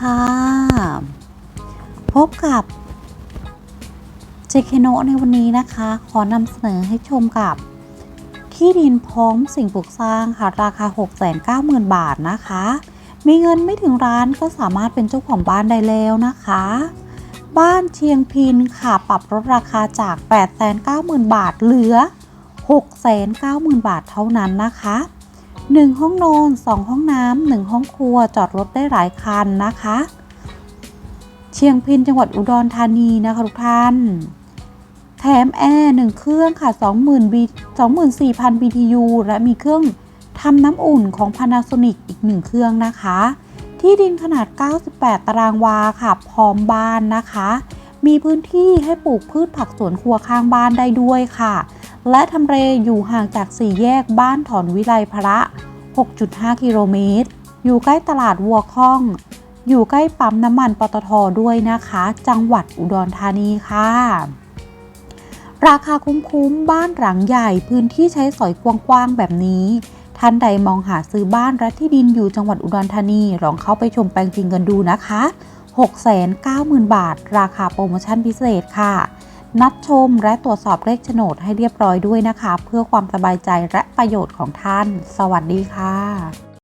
ค่ะ พบกับเจเคโนในวันนี้นะคะ ขอนำเสนอให้ชมกับ ที่ดินพร้อมสิ่งปลูกสร้างค่ะ ราคา 690,000 บาทนะคะ มีเงินไม่ถึงร้านก็สามารถเป็นเจ้าของบ้านได้แล้วนะคะ บ้านเชียงพินค่ะ ปรับลดราคาจาก 890,000 บาทเหลือ 690,000 บาทเท่านั้นนะคะ 1 ห้องนอน 2 ห้องน้ำ1ห้องครัวจอดรถได้หลายคันนะคะ เชียงพินจังหวัดอุดรธานีนะคะทุกท่าน แถมแอร์1เครื่องค่ะ 20,000 B 24,000 BTU และมีเครื่องทำน้ำอุ่นของ Panasonic อีก1เครื่องนะคะ ที่ดินขนาด 98 ตารางวาค่ะ พร้อมบ้านนะคะ มีพื้นที่ให้ปลูกพืชผักสวนครัวข้างบ้านได้ด้วยค่ะ และทำเลอยู่ห่างจากสี่แยกบ้านถอนวิไลพระ 6.5 กิโลเมตร อยู่ใกล้ตลาดวัวข้อง อยู่ใกล้ปั๊มน้ำมันปตทด้วยนะคะ จังหวัดอุดรธานีค่ะ ราคาคุ้มๆ บ้านหลังใหญ่พื้นที่ใช้สอยกว้างๆ แบบนี้ ท่านใดมองหาซื้อบ้านและที่ดินอยู่จังหวัดอุดรธานีลองเข้าไปชมแปลงจริงกันดูนะคะ 690,000 บาท ราคาโปรโมชั่นพิเศษค่ะ นัดชมและตรวจสอบเลขโฉนดให้เรียบร้อยด้วยนะคะ เพื่อความสบายใจและประโยชน์ของท่าน สวัสดีค่ะ